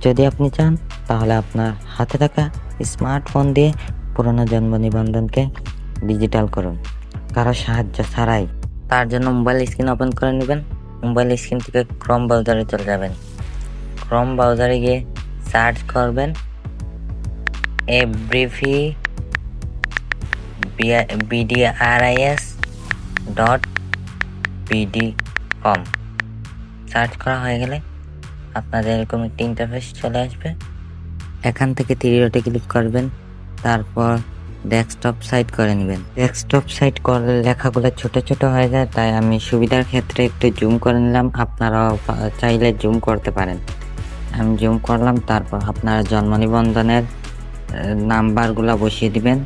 যদি আপনি চান, তাহলে আপনার হাতে থাকা স্মার্টফোন দিয়ে পুরনো জন্ম নিবন্ধনকে ডিজিটাল করুন। কারও সাহায্য ছাড়াই। তার জন্য মোবাইল স্ক্রিন ওপেন করে নেবেন। মোবাইল স্ক্রিন থেকে ক্রম ব্রাউজারে চলে যাবেন। ক্রম ব্রাউজারে গিয়ে সার্চ করবেন। এব্রিভি BDRIS dot BD com search করা হয়ে গেলে আপনাদের এরকম একটি ইন্টারফেস চলে আসবে। এখান থেকে থ্রি ডটে ক্লিক করবেন, তারপর ডেস্কটপ সাইট করে নেবেন। ডেস্কটপ সাইট করলে লেখাগুলো ছোট ছোট হয়ে যায়, তাই আমি সুবিধার ক্ষেত্রে একটু জুম করে নিলাম, আপনারাও চাইলে জুম করতে পারেন। আমি জুম করলাম, তারপর আপনার জন্ম নিবন্ধনের নাম্বারগুলো বসিয়ে দিবেন।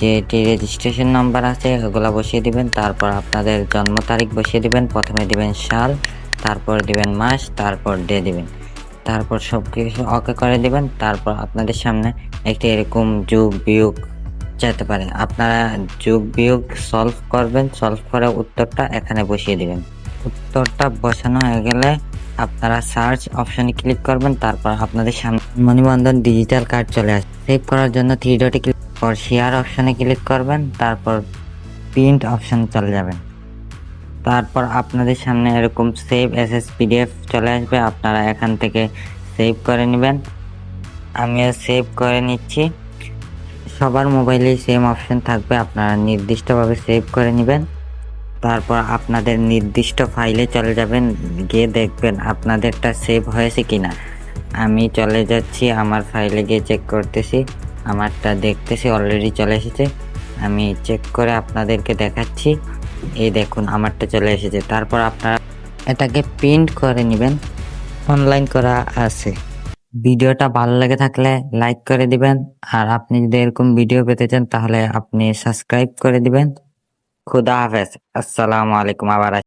যেটি রেজিস্ট্রেশন নাম্বার আছে, ওগুলো বসিয়ে দিবেন, তারপর আপনাদের জন্ম তারিখ বসিয়ে দিবেন, প্রথমে দিবেন সাল তারপর দিবেন মাস তারপর ডে দিবেন। তারপর সব কিছু ওকে করে দিবেন, তারপর আপনাদের সামনে একটি এরকম যোগ বিয়োগ যেতে পারে। আপনারা যোগ বিয়োগ সলভ করবেন সলভ করে উত্তরটা এখানে বসিয়ে দিবেন। উত্তরটা বসানো হয়ে গেলে আপনারা সার্চ অপশনে ক্লিক করবেন, তারপর আপনাদের সামনে মনিবন্ধন ডিজিটাল কার্ড চলে আসবে। সেভ করার জন্য থ্রি ডটে ক্লিক পর শেয়ার অপশনে ক্লিক করবেন, তারপর প্রিন্ট অপশন চলে যাবেন তারপর আপনাদের সামনে এরকম সেভ এস এস পিডিএফ চলে আসবে, আপনারা এখান থেকে সেভ করে নেবেন। আমিও সেভ করে নিচ্ছি। সবার মোবাইলে সেম অপশন থাকবে, আপনারা নির্দিষ্টভাবে সেভ করে নেবেন। তারপর আপনাদের নির্দিষ্ট ফাইলে চলে যাবেন, গিয়ে দেখবেন আপনাদেরটা সেভ হয়েছে কি না আমি চলে যাচ্ছি, আমার ফাইলে গিয়ে চেক করতেছি, আমারটা দেখতেছি অলরেডি চলে এসেছে। আমি চেক করে আপনাদেরকে দেখাচ্ছি। এই দেখুন, আমারটা চলে এসেছে। তারপর আপনারা এটাকে প্রিন্ট করে নেবেন। অনলাইন করা আছে। ভিডিওটা ভালো লেগে থাকলে লাইক করে দিবেন। আর আপনি যদি এরকম ভিডিও পেতে চান, তাহলে আপনি সাবস্ক্রাইব করে দিবেন। খুদা হাফেজ। আসসালামু আলাইকুম, আবার